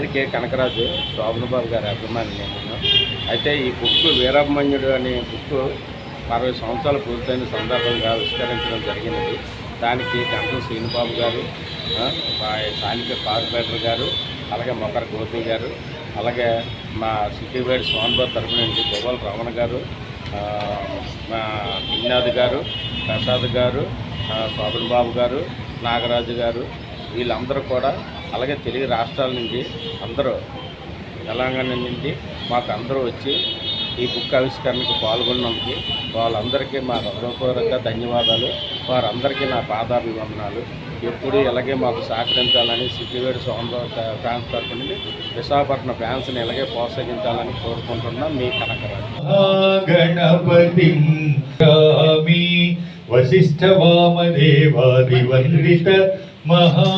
నా పేరు కే కనకరాజు శోభనబాబు గారి అభిమాని నేను. అయితే ఈ బుక్ వీరభమన్యుడు అనే బుక్ అరవై సంవత్సరాలు పూర్తయిన సందర్భంగా ఆవిష్కరించడం జరిగినది. దానికి గంటం శ్రీనిబాబు గారు స్థానిక కార్పొరేటర్ గారు అలాగే మొకర గోపి గారు అలాగే మా సిటీవేడ్ సోన్బాబు తరపు నుంచి గోపాల రమణ గారు మా పిన్నాథ్ గారు ప్రసాద్ గారు శోభన్ బాబు గారు నాగరాజు గారు వీళ్ళందరూ కూడా అలాగే తెలుగు రాష్ట్రాల నుంచి అందరూ తెలంగాణ నుంచి మాకు అందరూ వచ్చి ఈ బుక్ ఆవిష్కరణకు పాల్గొన్నందుకు వాళ్ళందరికీ మా హృదయపూర్వక ధన్యవాదాలు. వారందరికీ నా పాదాభివందనాలు. ఎప్పుడు ఇలాగే మాకు సహకరించాలని సిద్ధివేడు సోమరావు ఫ్యాన్స్ తరపు నుండి విశాఖపట్నం ఫ్యాన్స్ని ఇలాగే ప్రోత్సహించాలని కోరుకుంటున్నా. మీ కనకరాజు. వశిష్ఠ వామదేవాది వశిష్ఠవామదేవాదివందిత మహా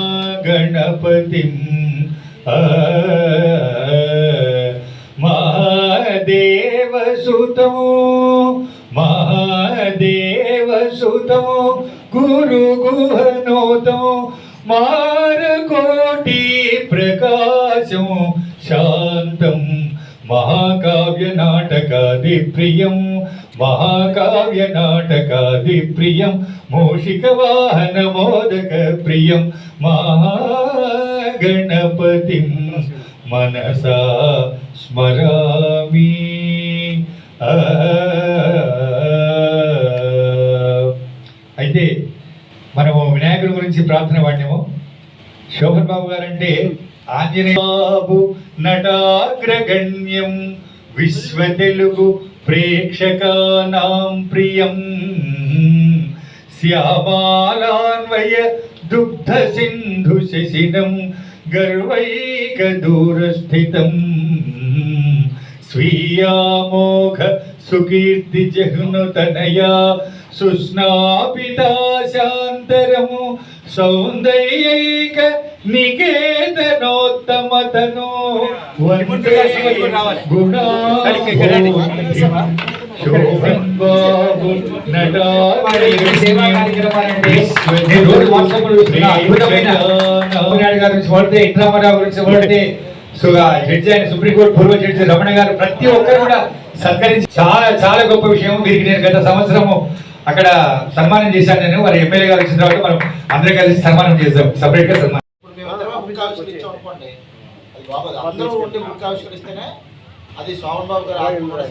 ఆ, మహాదేవసుతము మహాదేవసుతము గురు గుహనోతము మారకోటి ప్రకాశం శాంతం మహాకావ్య నాటకాది ప్రియం. మహాకావ్య నాటకాది ప్రియం మూషిక వాహన మోదక ప్రియం మహాగణపతి మనసా స్మరామి. అయితే మనము వినాయకుడి గురించి ప్రార్థన పాడినాము శోభన్ బాబు గారంటే ఆంజనేయ బాబు నటాగ్రగణ్యం విశ్వ తెలుగు ప్రేక్షకానాం ప్రియం. శ్యామాలాన్వయ దుగ్ధ సింధు శశినం గర్వైక దూరస్థితం. స్వీయామోఘ సుకీర్తి నికేతనోత్తమతను వందే జడ్జి ఆయన సుప్రీంకోర్టు పూర్వ జడ్జి రమణ గారు ప్రతి ఒక్కరు కూడా సత్కరించి చాలా చాలా గొప్ప విషయం వీరికి నేను గత సంవత్సరము అక్కడ సన్మానం చేశాను నేను వారి ఎమ్మెల్యే గారు వచ్చిన తర్వాత మనం అందరం కలిసి సన్మానం చేద్దాం సపరేట్గా సన్మానం ఇప్పుడు మేమందరం బుక్ ఆవిష్కరించాం అనుకోండి బాగోదు అందరూ ఉండి ఆవిష్కరిస్తేనే అది సోమన్ బాబు గారు ఆత్మ కూడా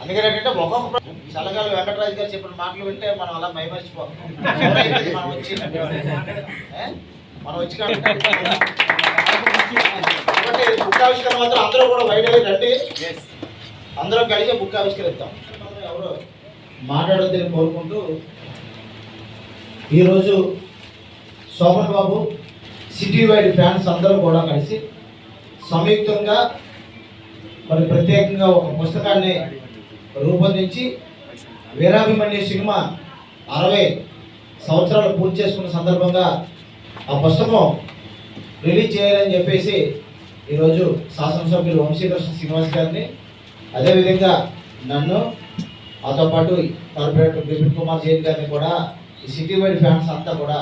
అందుకని ఏంటంటే ఒక్కొక్క చల్లగాలి వెంకటరాజు గారు చెప్పిన మాటలు వింటే మనం అలా మైమర్చిపోతాం మనం వచ్చి? మనం వచ్చి కాబట్టి బుక్ ఆవిష్కరణ మాత్రం అందరూ కూడా బయట రండి. అందరం కలిసి బుక్ ఆవిష్కరిద్దాం. ఎవరు మాట్లాడొద్దని కోరుకుంటూ ఈరోజు Shoban Babu city wide fans అందరూ కూడా కలిసి సంయుక్తంగా మరి ప్రత్యేకంగా ఒక పుస్తకాన్ని రూపొందించి వీరాభిమన్యు సినిమా అరవై సంవత్సరాలు పూర్తి చేసుకున్న సందర్భంగా ఆ పుస్తకం రిలీజ్ చేయాలని చెప్పేసి ఈరోజు శాసనసభ్యులు వంశీకృష్ణ శ్రీనివాస్ గారిని అదేవిధంగా నన్ను నాతో పాటు కార్పొరేటర్ బిపిన్ కుమార్ జైన్ గారిని కూడా ఈ సిటీ వైడ్ ఫ్యాన్స్ అంతా కూడా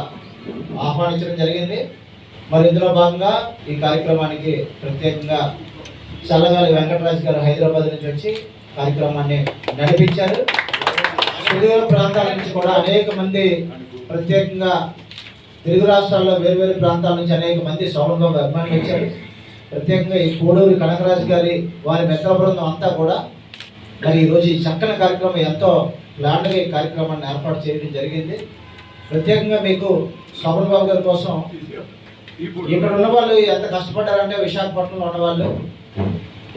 ఆహ్వానించడం జరిగింది. మరి ఇందులో భాగంగా ఈ కార్యక్రమానికి ప్రత్యేకంగా చల్లగాలి వెంకటరాజు గారు హైదరాబాద్ నుంచి వచ్చి కార్యక్రమాన్ని నడిపించారు. సుదూర ప్రాంతాల నుంచి కూడా అనేక మంది ప్రత్యేకంగా తెలుగు రాష్ట్రాల్లో వేరువేరు ప్రాంతాల నుంచి అనేక మంది సోమన్ అభిమానులు వచ్చారు. ప్రత్యేకంగా ఈ కోడూరు కనకరాజు గారి వారి మిత్ర బృందం అంతా కూడా మరి ఈరోజు ఈ చక్కని కార్యక్రమం ఎంతో ప్లాన్గా ఈ కార్యక్రమాన్ని ఏర్పాటు చేయడం జరిగింది. ప్రత్యేకంగా మీకు శోభన్ బాబు గారి కోసం ఇక్కడ ఉన్న వాళ్ళు ఎంత కష్టపడ్డారంటే విశాఖపట్నంలో ఉన్న వాళ్ళు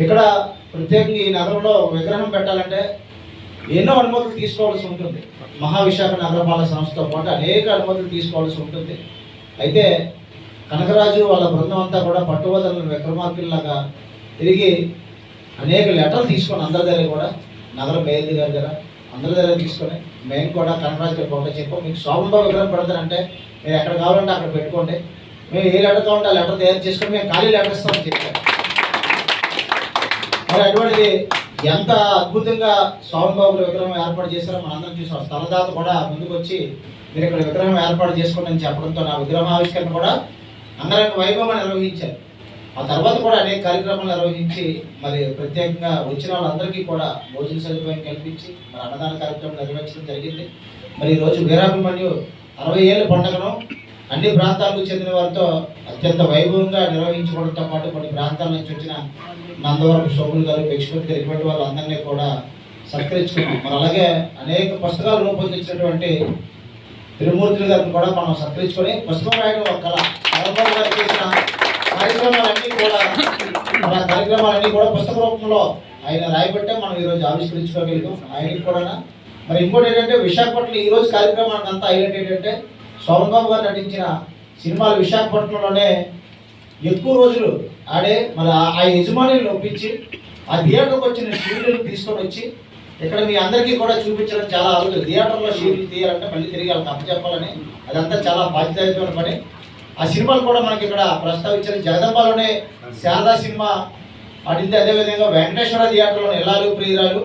ఇక్కడ ప్రత్యేకంగా ఈ నగరంలో విగ్రహం పెట్టాలంటే ఎన్నో అనుమతులు తీసుకోవాల్సి ఉంటుంది. మహావిశాఖ నగరపాలక సంస్థతో పాటు అనేక అనుమతులు తీసుకోవాల్సి ఉంటుంది. అయితే కనకరాజు వాళ్ళ బృందం అంతా కూడా పట్టుబదలను విక్రమార్కుల్లాగా తిరిగి అనేక లెటర్లు తీసుకొని అందరి దగ్గర కూడా నగర మేయర్ గారి దగ్గర అందరి దగ్గర తీసుకొని మేము కూడా కనకరాజు గారి చెప్పాం. మీకు శోభంబాబు విగ్రహం పెడతారంటే మీరు ఎక్కడ కావాలంటే అక్కడ పెట్టుకోండి. మేము ఏ లెటర్ ఉంటే ఆ లెటర్ తయారు చేసుకుని మేము ఖాళీ లెటర్ ఇస్తామని చెప్పారు. మరి అటువంటిది ఎంత అద్భుతంగా స్వామి బాబుల విగ్రహం ఏర్పాటు చేశారో మనందరం చూసాం. స్థలదాత కూడా ముందుకు వచ్చి మీరు ఇక్కడ విగ్రహం ఏర్పాటు చేసుకోండి అని చెప్పడంతో నా విగ్రహం ఆవిష్కరణ కూడా అంగరంగ వైభవం నిర్వహించారు. ఆ తర్వాత కూడా అనేక కార్యక్రమాలు నిర్వహించి మరి ప్రత్యేకంగా వచ్చిన వాళ్ళందరికీ కూడా భోజన సదుపాయం కల్పించి మరి అన్నదాన కార్యక్రమం నిర్వహించడం జరిగింది. మరి ఈరోజు వీరాభిమన్యు అరవై ఏళ్ళ పండుగను అన్ని ప్రాంతాలకు చెందిన వారితో అత్యంత వైభవంగా నిర్వహించుకోవడంతో పాటు కొన్ని ప్రాంతాల నుంచి వచ్చిన నందవరపు శోభులు గారు భిక్షపతి గారు ఇటువంటి వాళ్ళందరినీ కూడా సత్కరించుకున్నాం. మరి అలాగే అనేక పుస్తకాలు రూపొందించినటువంటి త్రిమూర్తులు గారిని కూడా మనం సత్కరించుకొని పుస్తకం రాయడం ఒక కళ. చంద్రబాబు గారు చేసిన కార్యక్రమాలన్నీ కూడా మన కార్యక్రమాలన్నీ కూడా పుస్తక రూపంలో ఆయన రాయబట్టే మనం ఈరోజు ఆవిష్కరించుకోగలిగాం. ఆయనకి కూడా మరి ఇంకోటి ఏంటంటే విశాఖపట్నం ఈ రోజు కార్యక్రమానికి అంతా హైలైట్ ఏంటంటే సోమన్ బాబు గారు నటించిన సినిమాలు విశాఖపట్నంలోనే ఎక్కువ రోజులు ఆడే మరి ఆ- ఆ యజమానిని ఒప్పించి ఆ థియేటర్కి వచ్చిన షీల్డ్లు తీసుకొని వచ్చి ఇక్కడ మీ అందరికీ కూడా చూపించడం చాలా అరుదు థియేటర్లో షీల్డ్లు తీయాలంటే మళ్ళీ తిరిగి వాళ్ళకి అప్పచెప్పాలని అదంతా చాలా బాధ్యతాయుతమైన పని. ఆ సినిమాలు కూడా మనకి ఇక్కడ ప్రస్తావించిన జగదంబాలోనే శారదా సినిమా ఆడింది. అదేవిధంగా వెంకటేశ్వర థియేటర్లో ఎల్లాలు ప్రియురాలు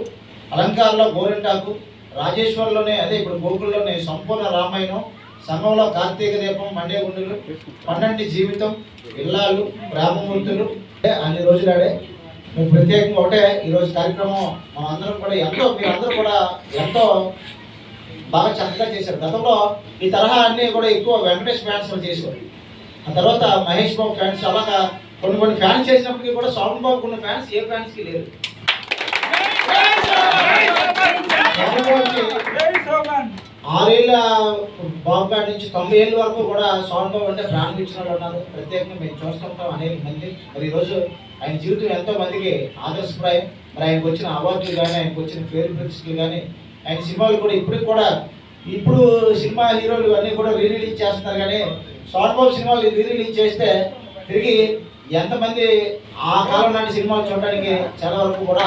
అలంకారంలో గోరింటాకు రాజేశ్వర్లోనే అదే ఇప్పుడు గోకుల్లోనే సంపూర్ణ రామాయణం సంఘంలో కార్తీక దీపం మండే గుండెలు పన్నెండు జీవితం ఇల్లాలు ప్రేమమూర్తులు అంటే అన్ని రోజులు ఆడే. మేము ప్రత్యేకంగా ఒకటే ఈరోజు కార్యక్రమం మనం అందరం కూడా ఎంతో మీరు అందరూ కూడా ఎంతో బాగా చక్కగా చేశారు. గతంలో ఈ తరహా అన్ని కూడా ఎక్కువ వెంకటేష్ ఫ్యాన్స్ చేసేవారు. ఆ తర్వాత మహేష్ బాబు ఫ్యాన్స్ అలాగా కొన్ని కొన్ని ఫ్యాన్స్ చేసినప్పటికీ కూడా సోమన్ బాబుకు ఉన్న ఫ్యాన్స్ ఏ ఫ్యాన్స్కి లేరు. సోమన్! ఆరేళ్ళ బాబు నుంచి తొంభై ఏళ్ళ వరకు కూడా సోమన్ బాబు అంటే ప్రాణం ఇచ్చిన వాళ్ళు ఉన్నారు. ప్రత్యేకంగా మేము చూస్తుంటాం అనేక మంది. మరి ఈరోజు ఆయన జీవితం ఎంతో మందికి ఆదర్శప్రాయం. మరి ఆయనకు వచ్చిన అవార్డులు కానీ ఆయనకు వచ్చిన ఫేర్ ప్రిన్స్లు కానీ ఆయన సినిమాలు కూడా ఇప్పటికి కూడా ఇప్పుడు సినిమా హీరోలు అన్నీ కూడా రీరిలీజ్ చేస్తున్నారు కానీ సోమన్ బాబు సినిమాలు రీరిలీజ్ చేస్తే తిరిగి ఎంతమంది ఆ కాలం నాటి సినిమాలు చూడడానికి చాలా వరకు కూడా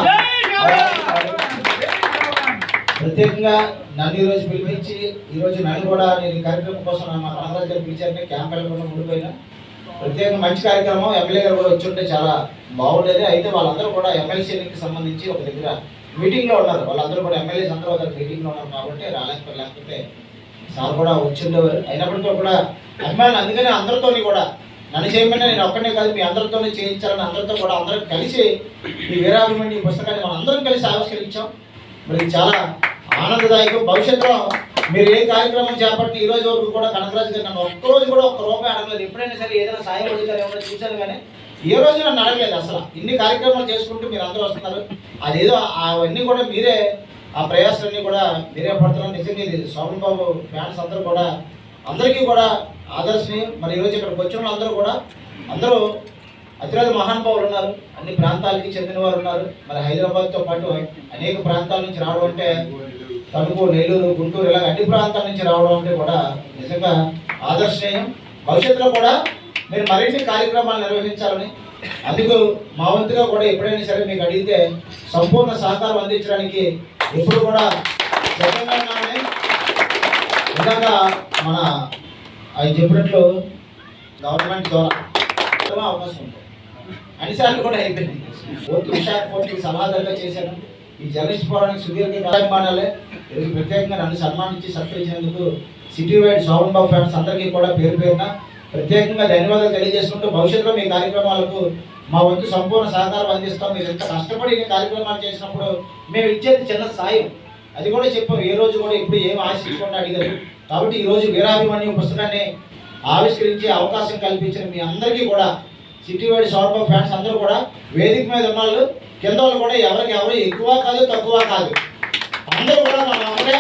ప్రత్యేకంగా నన్ను ఈరోజు పిలిపించి ఈ రోజు నన్ను కూడా నేను ఈ కార్యక్రమం కోసం మా కనకరాజు పిలిచారని క్యాంప్ వెళ్ళకుండా ఉండిపోయినా. ప్రత్యేకంగా మంచి కార్యక్రమం. ఎమ్మెల్యే గారు కూడా వచ్చి ఉంటే చాలా బాగుండేది. అయితే వాళ్ళందరూ కూడా ఎమ్మెల్సీ ఎన్నికకి సంబంధించి ఒక దగ్గర మీటింగ్లో ఉన్నారు. వాళ్ళందరూ కూడా ఎమ్మెల్యేస్ అందరూ ఒక మీటింగ్లో ఉన్నారు కాబట్టి రాలేకపోతే లేకపోతే సార్ కూడా వచ్చి ఉండేవారు. అయినప్పటికీ కూడా అభిమానులు అందుకనే అందరితోని కూడా నన్ను చేయమని నేను ఒక్కనే కాదు మీ అందరితోనే చేయించాలని అందరితో కూడా అందరం కలిసి ఈ వీరాభిమణి ఈ పుస్తకాన్ని మనం అందరం కలిసి ఆవిష్కరించాం. మరి చాలా ఆనందదాయకం. భవిష్యత్తులో మీరు ఏ కార్యక్రమం చేపట్టి ఈ రోజు వరకు కూడా కనకరాజు గారు నన్ను ఒక్క రోజు కూడా ఒక్క రూపాయి అడగలేదు. ఎప్పుడైనా సరే ఏదైనా సాయం అడుగుతారు ఏమైనా చూశాను కానీ ఏ రోజు నన్ను అడగలేదు అసలు. ఇన్ని కార్యక్రమాలు చేసుకుంటూ మీరు అందరూ వస్తున్నారు. అదేదో అవన్నీ కూడా మీరే ఆ ప్రయాసాలన్నీ కూడా మీరే పడుతున్నారు. నిజంగా ఇది సోమన్ బాబు ఫ్యాన్స్ అందరూ కూడా అందరికీ కూడా ఆదర్శనీయం. మరి ఈరోజు ఇక్కడికి వచ్చిన వాళ్ళందరూ కూడా అందరూ అతిరాజు మహానుభావులు ఉన్నారు. అన్ని ప్రాంతాలకి చెందిన వారు ఉన్నారు. మరి హైదరాబాద్తో పాటు అనేక ప్రాంతాల నుంచి రావడం అంటే తణుకు నెల్లూరు గుంటూరు ఇలా అన్ని ప్రాంతాల నుంచి రావడం అంటే కూడా నిజంగా ఆదర్శనీయం. భవిష్యత్తులో కూడా మీరు మరిన్ని కార్యక్రమాలు నిర్వహించాలని అందుకు మా వంతుగా కూడా ఎప్పుడైనా సరే మీకు అడిగితే సంపూర్ణ సహకారం అందించడానికి ఎప్పుడు కూడా సిద్ధంగా నిజంగా మన ఆయన చెప్పినట్లు గవర్నమెంట్ ద్వారా అవకాశం ఉంటుంది అన్నిసార్లు కూడా అయిపోయింది. కోర్టు విశాఖ సలహాదారుగా చేశాను. ఈ జర్నలిస్ట్ పోరానికి సుదీర్ఘ కార్యక్రమాలే ఈరోజు ప్రత్యేకంగా నన్ను సన్మానించి సత్కరించినందుకు సిటీ వైడ్ సౌండ్ బాబు ఫ్యాన్స్ అందరికీ కూడా పేరు పేరున ప్రత్యేకంగా ధన్యవాదాలు తెలియజేసుకుంటూ భవిష్యత్తులో మీ కార్యక్రమాలకు మా వంతు సంపూర్ణ సహకారం అందిస్తాం. మీరు ఎంత కష్టపడి ఈ కార్యక్రమాలు చేసినప్పుడు మేము ఇచ్చేది చిన్న సాయం. అది కూడా చెప్పాం. ఏ రోజు కూడా ఇప్పుడు ఏం ఆశించకుండా అడిగారు. కాబట్టి ఈరోజు రోజు పుస్తకాన్ని ఆవిష్కరించే అవకాశం కల్పించిన మీ అందరికీ కూడా సిటీ వైడ్ షార్ట్ ఫ్యాన్స్ అందరూ కూడా వేదిక మీద ఉన్న వాళ్ళు కింద వాళ్ళు కూడా ఎవరికి ఎవరు ఎక్కువ కాదు తక్కువ కాదు. అందరూ కూడా మన అందరే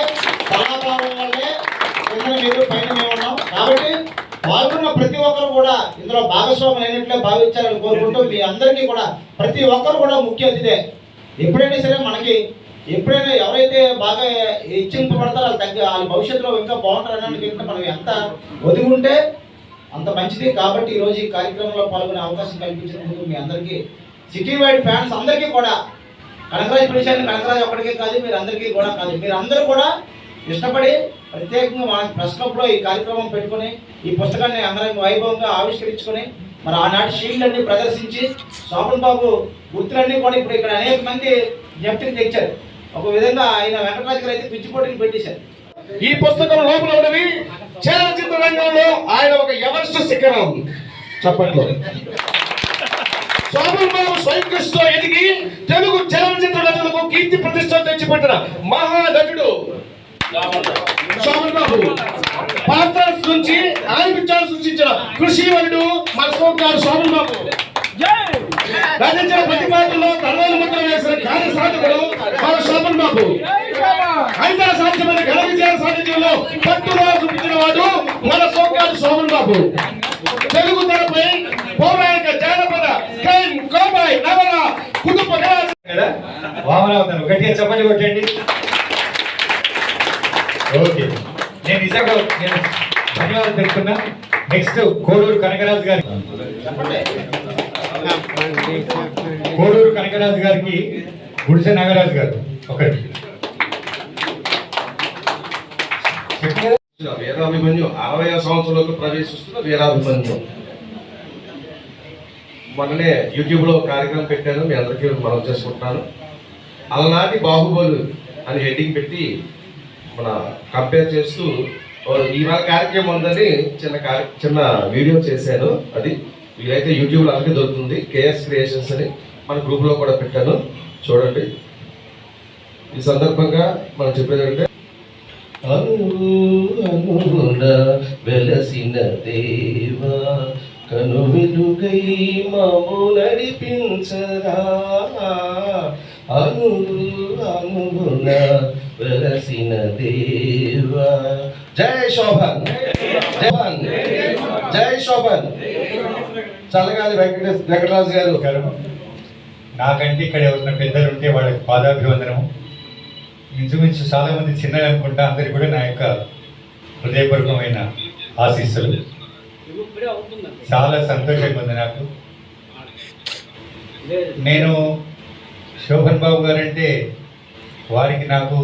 కళాకారం వల్లే కింద మీరు పైన మేము ఉన్నాం. కాబట్టి పాల్గొన్న ప్రతి ఒక్కరు కూడా ఇందులో భాగస్వాములు అయినట్లే భావించాలని కోరుకుంటూ మీ అందరికీ కూడా ప్రతి ఒక్కరు కూడా ముఖ్య అతిథే. ఎప్పుడైనా సరే మనకి ఎప్పుడైనా ఎవరైతే బాగా హెచ్చింపబడతారో వాళ్ళు తగ్గ వాళ్ళ భవిష్యత్తులో ఇంకా బాగుంటారు అన్నట్టు మనం ఎంత ఒదిగి ఉంటే అంత మంచిది కాబట్టి ఈరోజు రోజు ఈ కార్యక్రమంలో పాల్గొనే అవకాశం కల్పించినందుకు మీ అందరికీ సిటీ వైడ్ ఫ్యాన్స్ అందరికీ కూడా కనకరాజ్ ప్రదేశాన్ని కనకరాజ్ ఒక్కడికే కాదు మీరు అందరికీ కూడా కాదు. మీరు అందరూ కూడా ఇష్టపడి ప్రత్యేకంగా మన ప్రెస్ క్లబ్లో ఈ కార్యక్రమం పెట్టుకొని ఈ పుస్తకాన్ని అందరం వైభవంగా ఆవిష్కరించుకొని మరి ఆనాటి షీల్డ్ అన్ని ప్రదర్శించి శోభన్ బాబు గుర్తులన్నీ కూడా ఇప్పుడు ఇక్కడ అనేక మంది జ్ఞప్తికి తెచ్చారు. ఒక విధంగా ఆయన వెంకటరాజు గారు అయితే పిచ్చిపోటీలు పెట్టేశారు. ఈ పుస్తకం లోపల ఉన్నవి రంగంలో ఆయన ఒక ఎవరెస్ట్ శిఖరం చెప్పట్లో శోభన్ బాబు స్వయం ఎదిగి తెలుగు చలనచిత్ర నటులకు కీర్తి ప్రతిష్ట తెచ్చిపెట్టిన మహానటుడు శోభన్ బాబు పాత్ర నుంచి ఆలపించాలు సృష్టించిన కృషి వరుడు మన సోకారు శోభన్ బాబు రచించిన ప్రతి పాటల్లో తలవాలు ముద్ర వేసిన కార్య సాధకుడు మన శోభన్ బాబు. అయితే సాధ్యమైన ఘన విజయాల సాధించడంలో పట్టుగా చూపించిన వాడు మన సోకాడు శోభన్ బాబు. తెలుగు తెరపై పౌరాణిక జానపద క్రైమ్ కోబాయ్ నవల కుటుంబ కథ కదా వామనావతారం గట్టిగా చెప్పండి కొట్టండి. ఓకే. నేను నిజంగా నేను ధన్యవాదాలు తెలుపుతున్నా. నెక్స్ట్ కోడూరు కనకరాజు గారి కోడూరు కనకరాజు గారికి గుడిసె నాగరాజు గారు ఒకటి చెప్పారు వీరాభిమన్యు అరవై సంవత్సరంలోకి ప్రవేశిస్తున్న వీరాభిమన్యు. మొన్ననే యూట్యూబ్లో కార్యక్రమం పెట్టాను మీ అందరికీ మనం చేసుకుంటున్నాను అలనాటి బాహుబలు అని హెడ్డింగ్ పెట్టి మన కంపేర్ చేస్తూ ఈ ఇవాళ కార్యక్రమం ఉందని చిన్న కార్య చిన్న వీడియో చేశాను. అది వీలైతే యూట్యూబ్లో అలాగే దొరుకుతుంది. కేఎస్ క్రియేషన్స్ అని మన గ్రూప్లో కూడా పెట్టాను. చూడండి. ఈ సందర్భంగా మనం చెప్పేది అంటే అనుగుణ వెలసిన దేవా కను వెలుగై మము నడిపించరా. అను అనుగుణ వెలసిన దేవా. జై శోభన్. జయన్ జై శోభన్. చల్లగాలి వెంకటేశ్ వెంకటరాజు గారు. గారు నాకంటే ఇక్కడ ఎవరైనా పెద్దలు ఉంటే వాళ్ళకి పాదాభివందనము. ఇంచుమించు చాలా మంది చిన్నలు అనుకుంటా అందరికి కూడా నా యొక్క హృదయపూర్వకమైన ఆశీస్సులు. చాలా సంతోషంగా ఉంది నాకు. నేను శోభన్ బాబు గారంటే వారికి నాకు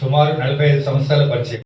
సుమారు నలభై ఐదు సంవత్సరాల పరిచయం.